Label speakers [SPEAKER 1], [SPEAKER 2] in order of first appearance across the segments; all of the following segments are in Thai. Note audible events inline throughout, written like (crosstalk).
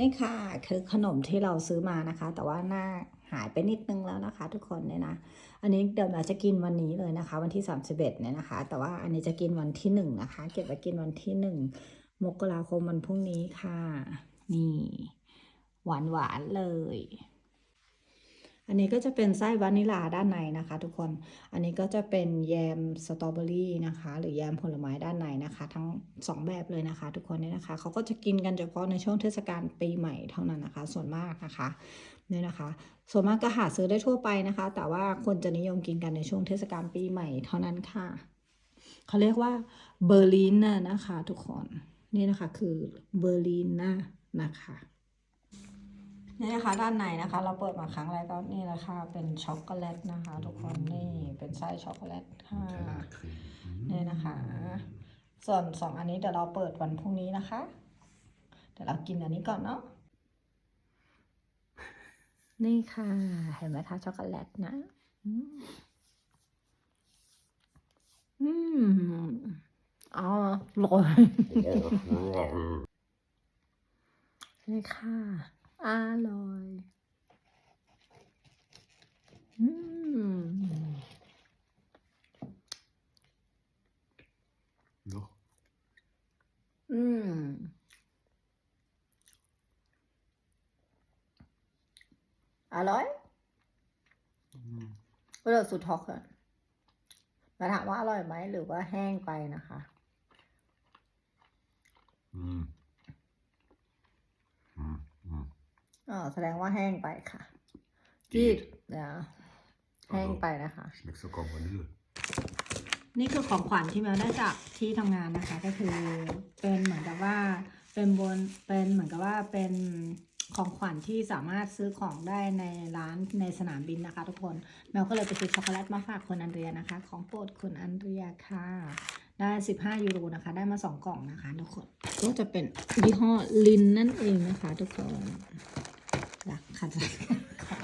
[SPEAKER 1] นี่ค่ะคือขนมที่เราซื้อมานะคะ แต่ว่าหน้าหายไปนิดนึงแล้วนะคะ ทุกคนเนี่ยนะ อันนี้เดี๋ยวเราจะกินวันนี้เลยนะคะ วันที่ 31เนี่ยนะคะ แต่ว่าอันนี้จะกินวันที่หนึ่งนะคะ เก็บไว้กินวันที่หนึ่งมกราคมวันพรุ่งนี้ค่ะ นี่หวานหวานๆเลย อันนี้ก็จะเป็นไส้วานิลลาด้านในนะคะ ทุกคน อันนี้ก็จะเป็นแยมสตรอเบอรี่นะคะ หรือแยมผลไม้ด้านในนะคะ ทั้งสองแบบเลยนะคะ ทุกคนเนี่ยนะคะเขาก็จะกินกันเฉพาะในช่วงเทศกาลปีใหม่เท่านั้นนะคะ ส่วนมากนะคะเนี่ยนะคะ ส่วนมากก็หาซื้อได้ทั่วไปนะคะ แต่ว่าคนจะนิยมกินกันในช่วงเทศกาลปีใหม่เท่านั้นค่ะเขาเรียกว่าเบอร์ลินนะนะคะ ทุกคนนี่นะคะคือเบอร์ลินนะนะคะ นี่นะคะด้านในนะคะ เราเปิดมาครั้งแรกก็นี่แหละค่ะเป็นช็อกโกแลตนะคะ ทุกคนนี่เป็นไส้ช็อกโกแลตค่ะนี่นะคะ ส่วนสองอันนี้เดี๋ยวเราเปิดวันพรุ่งนี้นะคะ เดี๋ยวเรากินอันนี้ก่อนเนาะนี่ค่ะ เห็นไหมคะช็อกโกแลตนะอืมอืมอ๋ออร่อยนี่ค่ะ อร่อยอืม
[SPEAKER 2] Nog?
[SPEAKER 1] อืมอร่อย
[SPEAKER 2] Mm.
[SPEAKER 1] เลือกสุดท็อกอะแต่ถามว่าอร่อยไหมหรือว่าแห้งไปนะคะ
[SPEAKER 2] Mm. Mm. Mm.
[SPEAKER 1] อ๋อแสดงว่าแห้งไปค่ะ จีดนะแห้งไปนะคะ
[SPEAKER 2] Smaakt ook al vanille.
[SPEAKER 1] นี่คือของขวัญที่แมวได้จากที่ทำงานนะคะ ก็คือเป็นเหมือนกับว่าเป็นบนเป็นเหมือนกับว่าเป็นของขวัญที่สามารถซื้อของได้ในร้านในสนามบินนะคะ ทุกคนแมวก็เลยไปซื้อช็อกโกแลตมาฝากคุณอันเรียนะคะ ของโปรดคุณอันเรียค่ะ ได้ 15 ยูโรนะคะ ได้มา 2 กล่องนะคะ ทุกคนก็จะเป็นยี่ห้อลินนั่นเองนะคะ ทุกคน รักค่ะ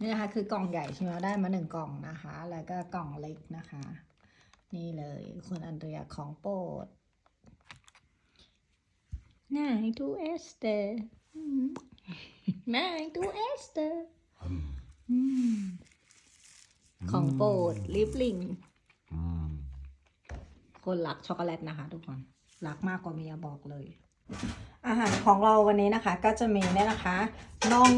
[SPEAKER 1] นี่นะคะคือกล่องใหญ่ใช่ไหมได้มาหนึ่งกล่องนะคะ แล้วก็กล่องเล็กนะคะ นี่เลยคุณอันเรียของโปรดนายทูเอสเตอร์นายทูเอสเตอร์
[SPEAKER 2] Mm.
[SPEAKER 1] ของโปรดลิปลิง
[SPEAKER 2] Mm.
[SPEAKER 1] คนรักช็อกโกแลตนะคะทุกคน รักมากกว่าเมียบอกเลย อาหารของเราวันนี้นะคะ ก็จะมีเนี่ยนะคะน่อง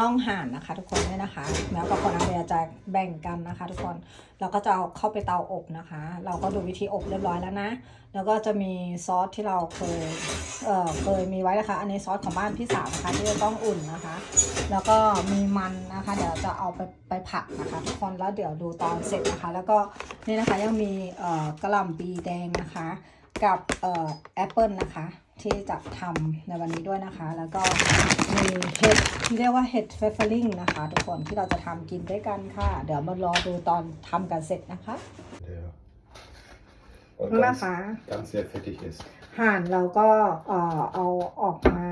[SPEAKER 1] น่องห่านนะคะ ทุกคนเนี่ยนะคะแม้กับคนอาเรียจะแบ่งกันนะคะ ทุกคนเราก็จะเอาเข้าไปเตาอบนะคะ เราก็ดูวิธีอบเรียบร้อยแล้วนะ แล้วก็จะมีซอสที่เราเคยเอ่อเคยมีไว้นะคะ อันนี้ซอสของบ้านพี่สาวนะคะที่จะต้องอุ่นนะคะ แล้วก็มีมันนะคะ เดี๋ยวจะเอาไปไปผัดนะคะทุกคนแล้วเดี๋ยวดูตอนเสร็จนะคะ แล้วก็นี่นะคะยังมีเอ่อกระหล่ำปีแดงนะคะ กับเอ่อแอปเปิลนะคะ ที่จะทำในวันนี้ด้วยนะคะ แล้วก็มีเห็ดที่เรียกว่าเห็ดเฟฟเฟอริงนะคะ ทุกคนที่เราจะทำกินด้วยกันค่ะ เดี๋ยวมารอดูตอนทำกันเสร็จนะคะ
[SPEAKER 2] Ja.
[SPEAKER 1] นะคะ
[SPEAKER 2] ganz sehr fettig ist.
[SPEAKER 1] ห่านเราก็เอ่อเอาออกมา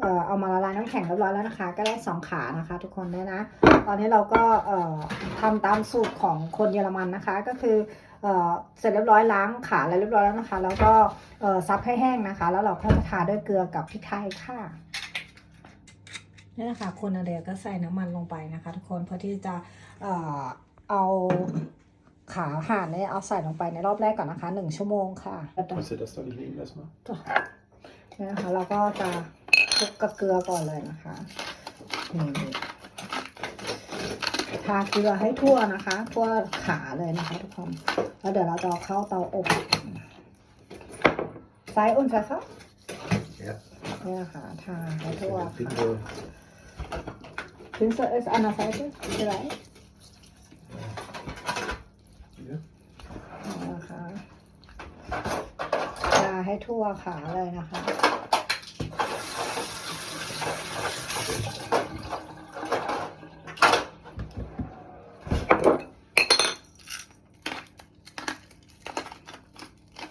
[SPEAKER 1] เอ่อเอามาละลายน้ำแข็งเรียบร้อยแล้วนะคะ ก็ได้สองขานะคะ ทุกคนเนี่ยนะ ตอนนี้เราก็เอ่อทำตามสูตรของคนเยอรมันนะคะ ก็คือเอ่อเสร็จเรียบร้อยล้างขาอะไรเรียบร้อยแล้วนะคะ แล้วก็เอ่อซับให้แห้งนะคะ แล้วเราก็มาทาด้วยเกลือกับพริกไทยค่ะนี่แหละค่ะคนอาเดียก็ใส่น้ำมันลงไปนะคะ ทุกคนเพื่อที่จะเอ่อเอาขาห่านเนี่ยเอาใส่ลงไปในรอบแรกก่อนนะคะหนึ่งชั่วโมงค่ะ
[SPEAKER 2] Kannst du das doch nicht liegen lassen?
[SPEAKER 1] เนี่ยนะคะเราก็จะค ลุกกับเกลือก่อนเลยนะคะนี่ทาเกลือให้ทั่วนะคะ ทั่วขาเลยนะคะทุกคน แล้วเดี๋ยวเราจะเอาเข้าเตาอบไซส์อุ่นไฟค่ะ
[SPEAKER 2] Ja.
[SPEAKER 1] เนี่ยค่ะทาให้ทั่ว
[SPEAKER 2] Den
[SPEAKER 1] ค่ะ
[SPEAKER 2] Finger.
[SPEAKER 1] Finster ist an der Seite vielleicht
[SPEAKER 2] Ja.
[SPEAKER 1] นะคะทาให้ทั่วขาเลยนะคะ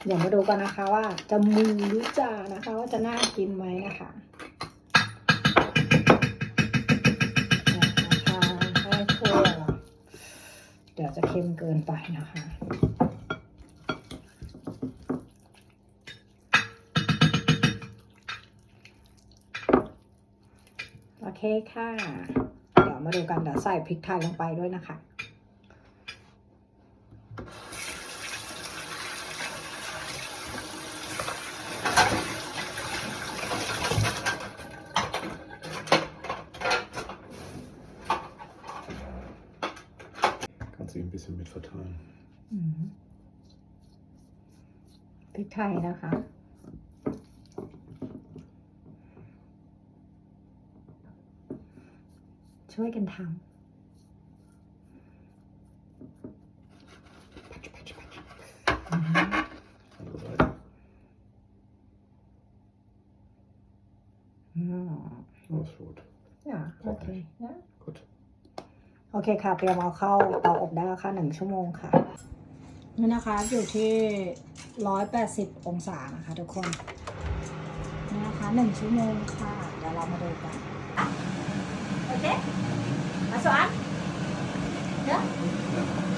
[SPEAKER 1] เดี๋ยวมาดูกันนะคะว่าจะมูหรือจานะคะ ว่าจะน่ากินไหมนะคะนะคะให้ทั่วเดี๋ยวจะเค็มเกินไปนะคะโอเคค่ะ เดี๋ยวมาดูกันเดี๋ยวใส่พริกไทยลงไปด้วยนะคะ
[SPEAKER 2] Kannst du ihn ein bisschen mit verteilen.
[SPEAKER 1] อืมพริกไทยนะคะ ช่วยกันท
[SPEAKER 2] Patsch, patsch, patsch. ำ Andere Seite.
[SPEAKER 1] อืม
[SPEAKER 2] Oh, ist rot.
[SPEAKER 1] อะโอเคนะ
[SPEAKER 2] Gut.
[SPEAKER 1] โอเคค่ะ เตรียมเอาเข้าเตาอบได้แล้วค่ะหนึ่งชั่วโมงค่ะ นี่นะคะ อยู่ที่ร้อยแปดสิบองศานะคะทุกคน นี่นะคะหนึ่งชั่วโมงค่ะ เดี๋ยวเรามาดูกัน โอเคมาสวนเดี๋ยว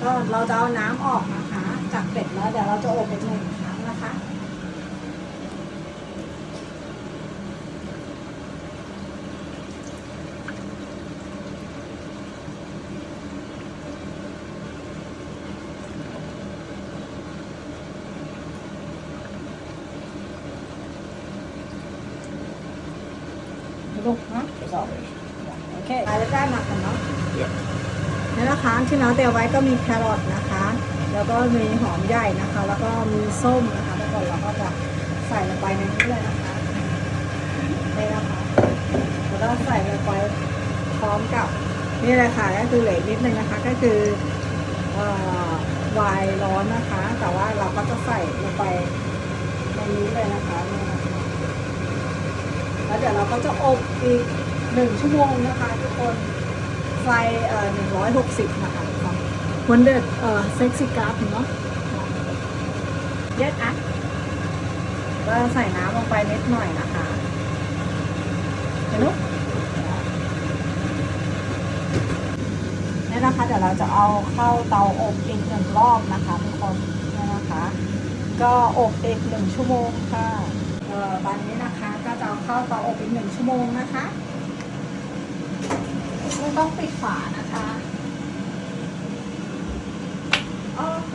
[SPEAKER 1] ก็เราจะเอาน้ำออกนะคะจากเป็ดแล้วเดี๋ยวเราจะอบเป็นหนึ่งครั้งนะคะลูกนะ สองโอเคไปแล้วได้หมักกันเนาะ
[SPEAKER 2] Ja.
[SPEAKER 1] นี่นะคะที่น้องเตรียมไว้ก็มีแครอทนะคะ แล้วก็มีหอมใหญ่นะคะ แล้วก็มีส้มนะคะทุกคนเราก็จะใส่ลงไปในนี้เลยนะคะนี่นะคะแล้วก็ใส่ลงไปพร้อมกับนี่เลยค่ะก็คือเหลืออกนิดนึงนะคะ ก็คือเอ่อไวน์ร้อนนะคะ แต่ว่าเราก็จะใส่ลงไปในนี้เลยนะคะนี่นะคะแล้วเดี๋ยวเราก็จะอบอีก หนึ่งชั่วโมงนะคะทุกคน ไฟเอ่อหนึ่งร้อยหกสิบนะคะทุกคนวันเด็ดเอ่อเซ็กซี่กราฟเนาะเย็ดอะก็ใส่น้ำลงไปนิดหน่อยนะคะเห็นไหมนี่นะคะเดี๋ยวเราจะเอาเข้าเตาอบอีกหนึ่งรอบนะคะทุกคนนี่นะคะ ก็อบอีกหนึ่งชั่วโมงค่ะเอ่อตอนนี้นะคะก็จะเอาเข้าเตาอบอีกหนึ่งชั่วโมงนะคะ ไม่ต้องปิดฝานะคะ โอเค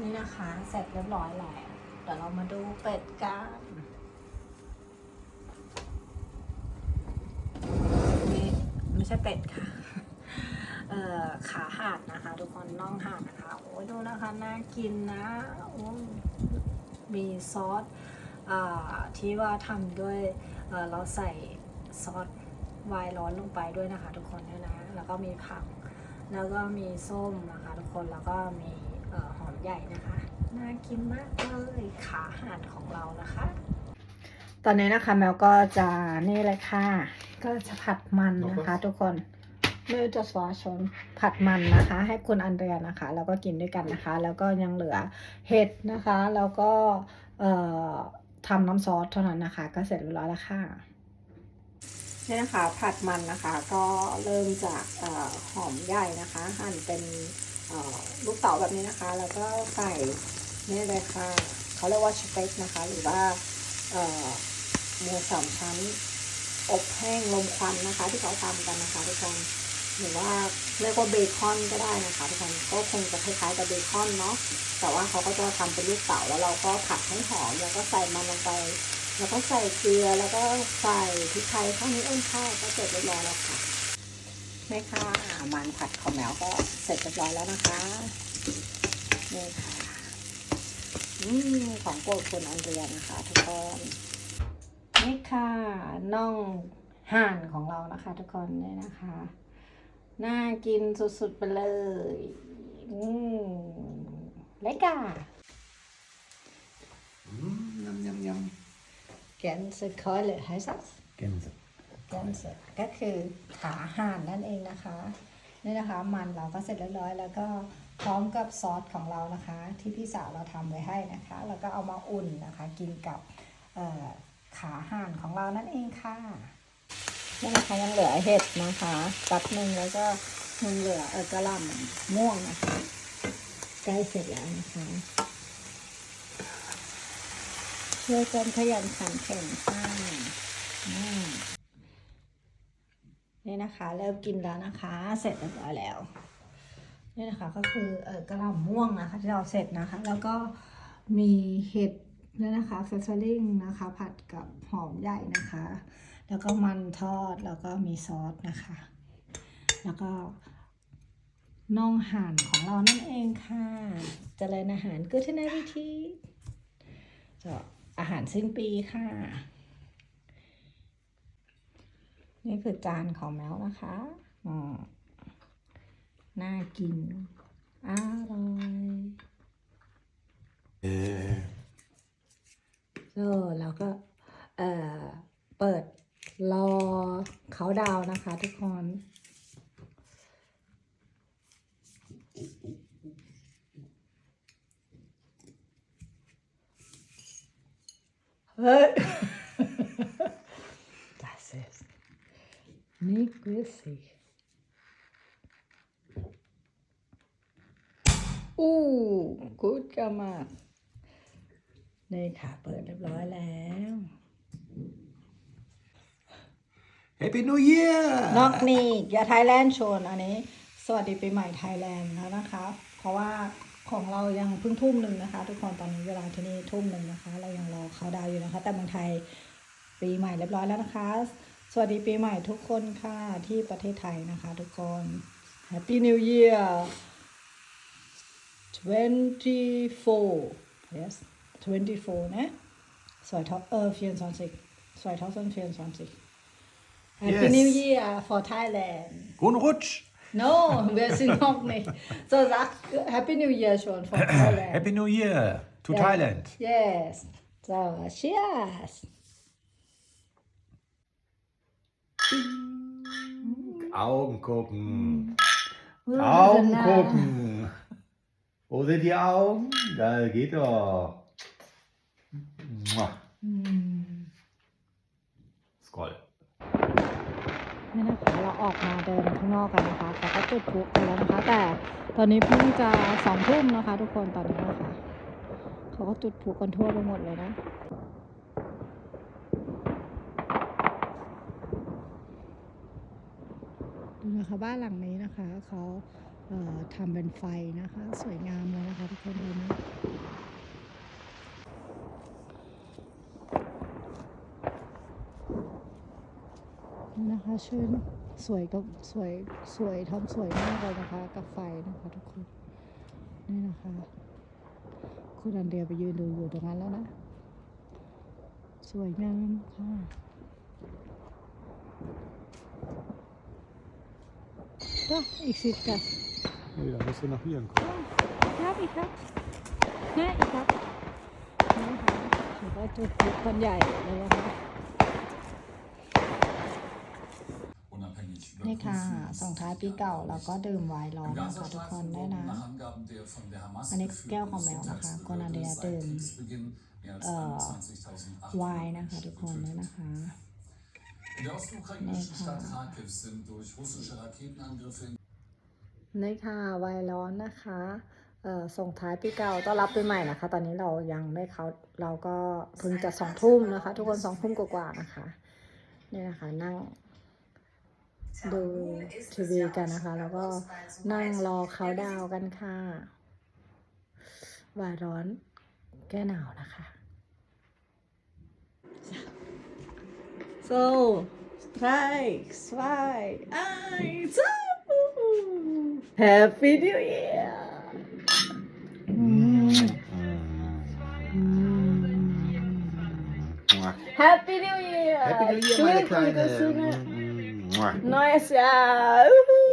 [SPEAKER 1] นี่นะคะ เสร็จเรียบร้อยแล้ว เดี๋ยวเรามาดูเป็ดกันนี่ไม่ใช่เป็ดค่ะ เอ่อ ขาห่านนะคะ ทุกคนน่องห่านนะคะ โอ้ยดูนะคะ น่ากินนะโอ้ยมีซอสอ่าที่ว่าทำด้วยเอ่อเราใส่ซอส ไวน์ร้อนลงไปด้วยนะคะ ทุกคนเนี่ยนะ แล้วก็มีผัก แล้วก็มีส้มนะคะ ทุกคน แล้วก็มีเอ่อหอมใหญ่นะคะ น่ากินมากเลยขาห่านของเรานะคะ ตอนนี้นะคะแมวก็จะนี่เลยค่ะ ก็จะผัดมันนะคะ ทุกคนไม่จะสวาชนผัดมันนะคะ ให้คุณอันเดรียนะคะ แล้วก็กินด้วยกันนะคะ แล้วก็ยังเหลือเห็ดนะคะ แล้วก็เอ่อทำน้ำซอสเท่านั้นนะคะ ก็เสร็จเรียบร้อยแล้วค่ะ นี่นะคะผัดมันนะคะก็เริ่มจากอหอมใหญ่นะคะ หั่นเป็นลูกเต๋าแบบนี้นะคะ แล้วก็ใส่นี่เลยค่ะเขาเรียกว่าสเต็กนะคะ หรือว่าหมูสามชั้น อบแห้งลมควันนะคะ ที่เขาทำกันนะคะทุกคนหรือว่าเรียกว่าเบคอนก็ได้นะคะทุกคนก็คงจะคล้ายๆกับเบคอนเนาะแต่ว่าเขาก็จะทำเป็นลูกเต๋าแล้วเราก็ผัดให้หอมแล้วก็ใส่มันลงไป แล้วก็ใส่เกลือแล้วก็ใส่พริกไทยเท่านี้เองค่ะก็เสร็จเรียบร้อยแล้วค่ะแม่ค่ะมันผัดข้าวแมวก็เสร็จเรียบร้อยแล้วนะคะนี่ค่ะอืมของโปรดคุณอันเรียนะคะทุกคนนี่ค่ะน่องห่านของเรานะคะ ทุกคนเนี่ยนะคะ น่ากินสุดๆไปเลยอืมเล็กอะ
[SPEAKER 2] Mm, yum, yum, yum.
[SPEAKER 1] แกนสึคอยเลยไฮซัส
[SPEAKER 2] Gänse.
[SPEAKER 1] แกนสึก็คือขาห่านนั่นเองนะคะ นี่นะคะมันเราก็เสร็จเรียบร้อย แล้วก็พร้อมกับซอสของเรานะคะ ที่พี่สาวเราทำไว้ให้นะคะ แล้วก็เอามาอุ่นนะคะ กินกับเอ่อขาห่านของเรานั่นเองค่ะ นี่นะคะยังเหลือเห็ดนะคะตัดหนึ่งแล้วก็ยังเหลือเออกระหล่ำม่วงนะคะใกล้เสร็จแล้วนะคะ ช่วยกันขยันขันแข็งค่ะนี่นะคะ เริ่มกินแล้วนะคะ เสร็จเรียบร้อยแล้วนี่นะคะก็คือเออกระหล่ำม่วงนะคะที่เราเสร็จนะคะ แล้วก็มีเห็ดด้วยนะคะเฟซลิงนะคะ ผัดกับหอมใหญ่นะคะ แล้วก็มันทอดแล้วก็มีซอสนะคะ แล้วก็น่องห่านของเรานั่นเองค่ะจเจริญอาหารกูที่นวิธีจะ อาหารสิ้นปีค่ะ นี่คือจานของแมวนะคะอืมน่ากิน อร่อยเออแล้วก็ เอ่อเปิดรอเขาดาวนะคะทุกคน เฮ้ย Das ist nicht witzig. อู้กูดกามานี่ค่ะ เปิดเรียบร้อยแล้ว
[SPEAKER 2] Happy New Year!
[SPEAKER 1] นอกนี่อย่าไทยแลนด์โชนอันนี้ สวัสดีปีใหม่ไทยแลนด์แล้วนะคะ เพราะว่า ของเรายังเพิ่งทุ่มหนึ่งนะคะ ทุกคนตอนนี้เวลาที่นี่ทุ่มหนึ่งนะคะ เรายังรอเขาดาวน์อยู่นะคะ แต่เมืองไทยปีใหม่เรียบร้อยแล้วนะคะ สวัสดีปีใหม่ทุกคนค่ะที่ประเทศไทยนะคะ ทุกคน Happy New Year 24 yes 24 นะสวยท็อปเออ24 2024 Happy
[SPEAKER 2] Yes.
[SPEAKER 1] New Year for Thailand
[SPEAKER 2] Guten Rutsch!
[SPEAKER 1] No, wir sind noch nicht. So sag Happy New Year schon von (clears throat) Thailand.
[SPEAKER 2] Happy New Year to
[SPEAKER 1] Ja.
[SPEAKER 2] Thailand.
[SPEAKER 1] Yes. So, cheers.
[SPEAKER 2] Augen gucken.
[SPEAKER 1] Augen
[SPEAKER 2] Augen gucken. Wo sind die Augen? Da geht doch. Mua. Scroll.
[SPEAKER 1] นี่นะคะเราออกมาเดินข้างนอกกันนะคะแต่ก็จุดพลุกันแล้วนะคะ แต่ตอนนี้เพิ่งจะสองทุ่มนะคะ ทุกคนตอนนี้นะคะเขาก็จุดพลุกันทั่วไปหมดเลยนะดูนะคะบ้านหลังนี้นะคะเขาเอ่อทำเป็นไฟนะคะ สวยงามเลยนะคะทุกคนดูนะนี่นะคะ ชื่นสวยกับสวยสวยทำสวยมากเลยนะคะกับไฟนะคะทุกคนนี่นะคะ คุณอันเดียไปยืนดูอยู่ตรงนั้นแล้วนะ สวยงามค่ะก็อีกสิบกับ
[SPEAKER 2] Nee, da musst du nach hier kommen.
[SPEAKER 1] ครับอีกครับแม่อีกครับนี่ค่ะถือว่าจุดพลุค นใหญ่เลยนะคะ
[SPEAKER 3] Unabhängig
[SPEAKER 1] นี่ค่ะส่งท้ายปีเก่าเราก็ดื่มไวน์ร้อนนะคะทุกคนได้นะ อันนี้แก้วของแมวนะคะโกนาเดียดื่มเอ่อไวน์นะคะทุกคนเนี่ยนะคะนี่ค่ะไวน์ร้อนนะคะเอ่อส่งท้ายปีเก่าต้อนรับปีใหม่นะคะ ตอนนี้เรายังไม่เขาเราก็เพิ่งจะสองทุ่มนะคะ ทุกคนสองทุ่มกว่าๆนะคะนี่นะคะนั่ง ดูทีวีกันนะคะ แล้วก็นั่งรอเขาดาวน์กันค่ะวายร้อนแก้หนาวนะคะ so drei zwei eins Happy New Year
[SPEAKER 2] Mua.
[SPEAKER 1] Happy New Year
[SPEAKER 2] Happy New Year, meine
[SPEAKER 1] Glück und
[SPEAKER 2] Kleine.
[SPEAKER 1] Gesundheit.
[SPEAKER 2] Mua.
[SPEAKER 1] Neues Jahr Uhu.
[SPEAKER 2] Prost.
[SPEAKER 1] Prost.
[SPEAKER 4] Ich hoffe wirklich sehr, dass Sie das neue Jahr in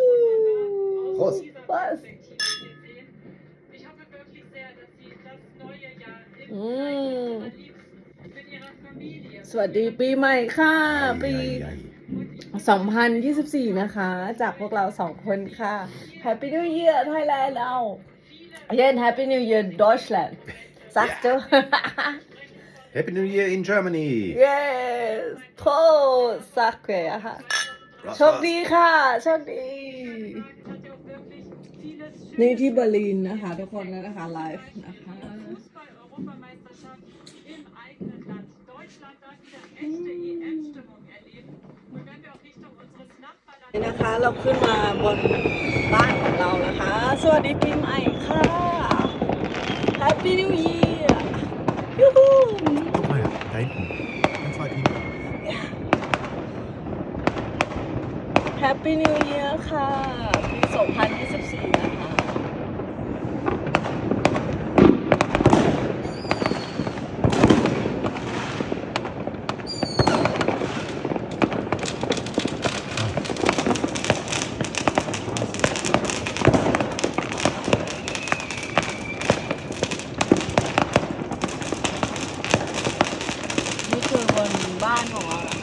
[SPEAKER 1] Mm.
[SPEAKER 4] Am liebsten mit Ihrer Familie
[SPEAKER 1] สวัสดีปีใหม่ค่ะ ปี
[SPEAKER 2] Ei, ei, ei.
[SPEAKER 1] 2024 นะคะ จากพวกเราสองคนค่ะ Happy New Year Thailand เอาเย็น Happy New Year Deutschland ซักเจ้า
[SPEAKER 2] Happy New Year in Germany.
[SPEAKER 1] yes โทษซักเลยอะค่ะ
[SPEAKER 2] Was
[SPEAKER 1] โชคดีค่ะ โชคดี นี่ที่เบอร์ลินนะคะ ทุกคนนะคะไลฟ์นะคะ
[SPEAKER 5] นะคะเราขึ้นมาบนบ้านของเรานะคะ สวัสดีปีใหม่ค่ะ Happy New Year ยูฮู
[SPEAKER 2] 아, 나이 프.
[SPEAKER 5] Happy New Year ค่ะปี2024 นะคะ นี่คือวนบ้านของเราคะ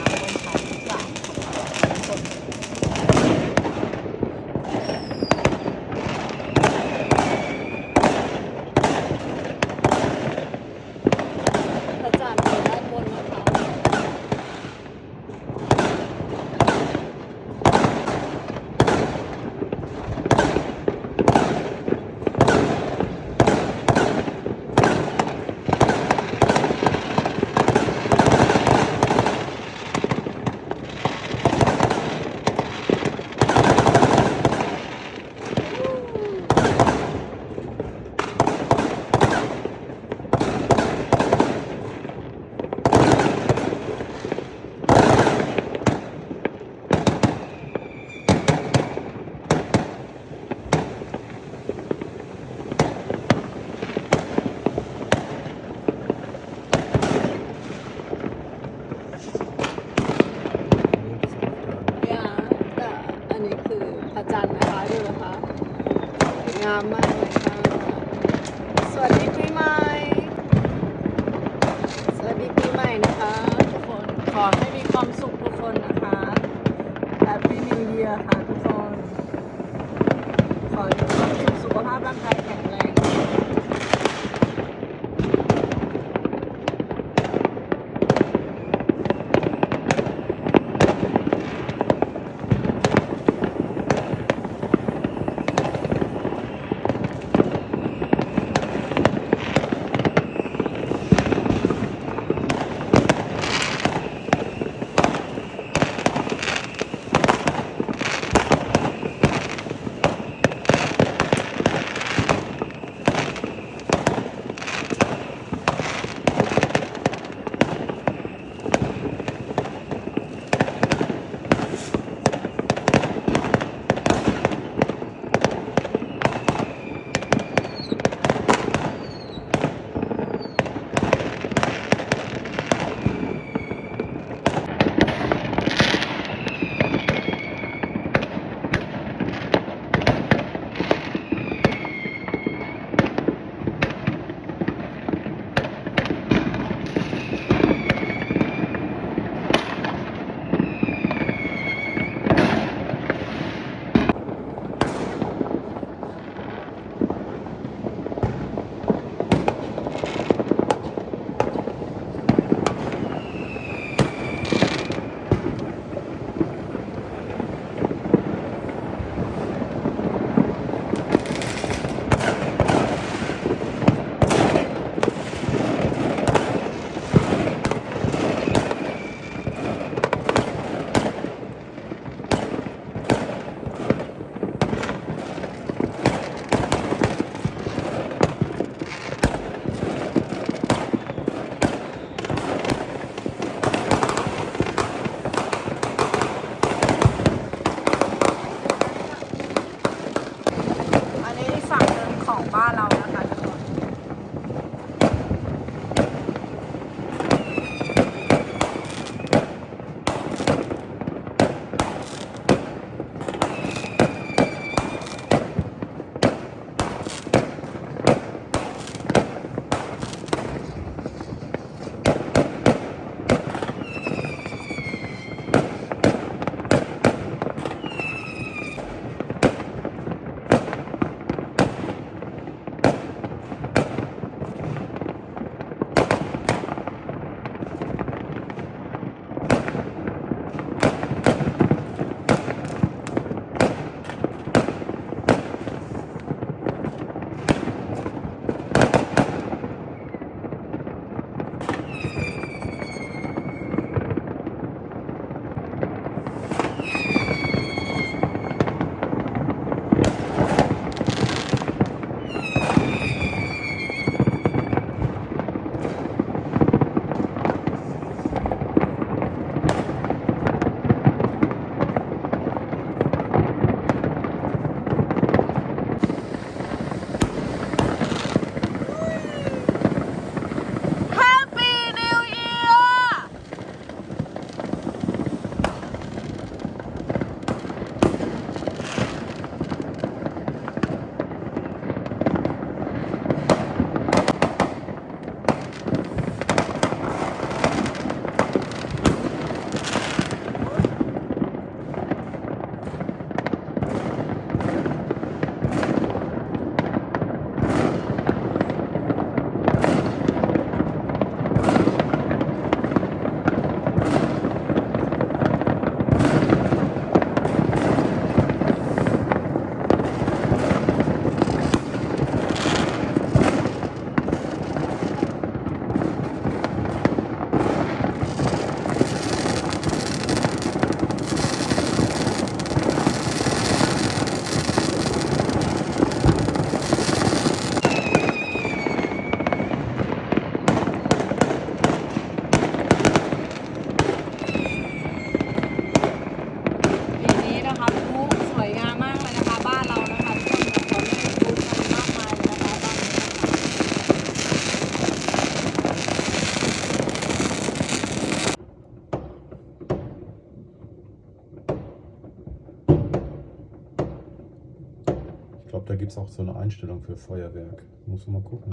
[SPEAKER 2] Einstellung für Feuerwerk. Muss man mal gucken.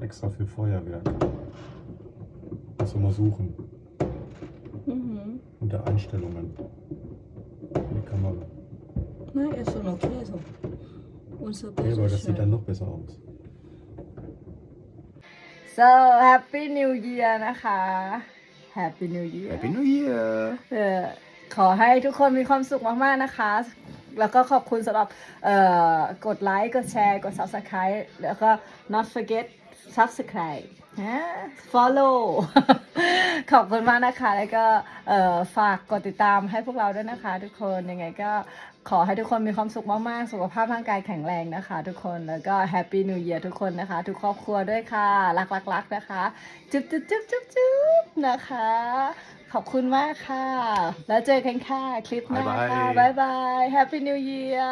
[SPEAKER 2] Extra für Feuerwerk. Muss man mal suchen.
[SPEAKER 5] Mhm.
[SPEAKER 2] Unter Einstellungen. Die Kamera.
[SPEAKER 5] Nein, ist schon okay so. Unser
[SPEAKER 2] Ja, aber das sieht dann noch besser aus.
[SPEAKER 5] So Happy New Year นะคะ Happy New Year
[SPEAKER 2] Happy New Year!
[SPEAKER 5] เออขอให้ทุกคนมีความสุขมากๆนะคะ แล้วก็ขอบคุณสำหรับกดไลค์กดแชร์กด subscribe แล้วก็ not forget subscribe ฮะ follow ขอบคุณมากนะคะ แล้วก็ฝากกดติดตามให้พวกเราด้วยนะคะ ทุกคนยังไงก็ขอให้ทุกคนมีความสุขมาก ๆ สุขภาพร่างกายแข็งแรงนะคะ ทุกคนแล้วก็ Happy New Year ทุกคนนะคะ ทุกครอบครัวด้วยค่ะ รักๆๆนะคะ จุ๊บจุ๊บจุ๊บจุ๊บจุ๊บนะคะ ขอบคุณมากค่ะ แล้วเจอกันค่ะ คลิปหน้าค่ะ
[SPEAKER 2] บ๊ายบาย
[SPEAKER 5] บ๊ายบาย Happy New Year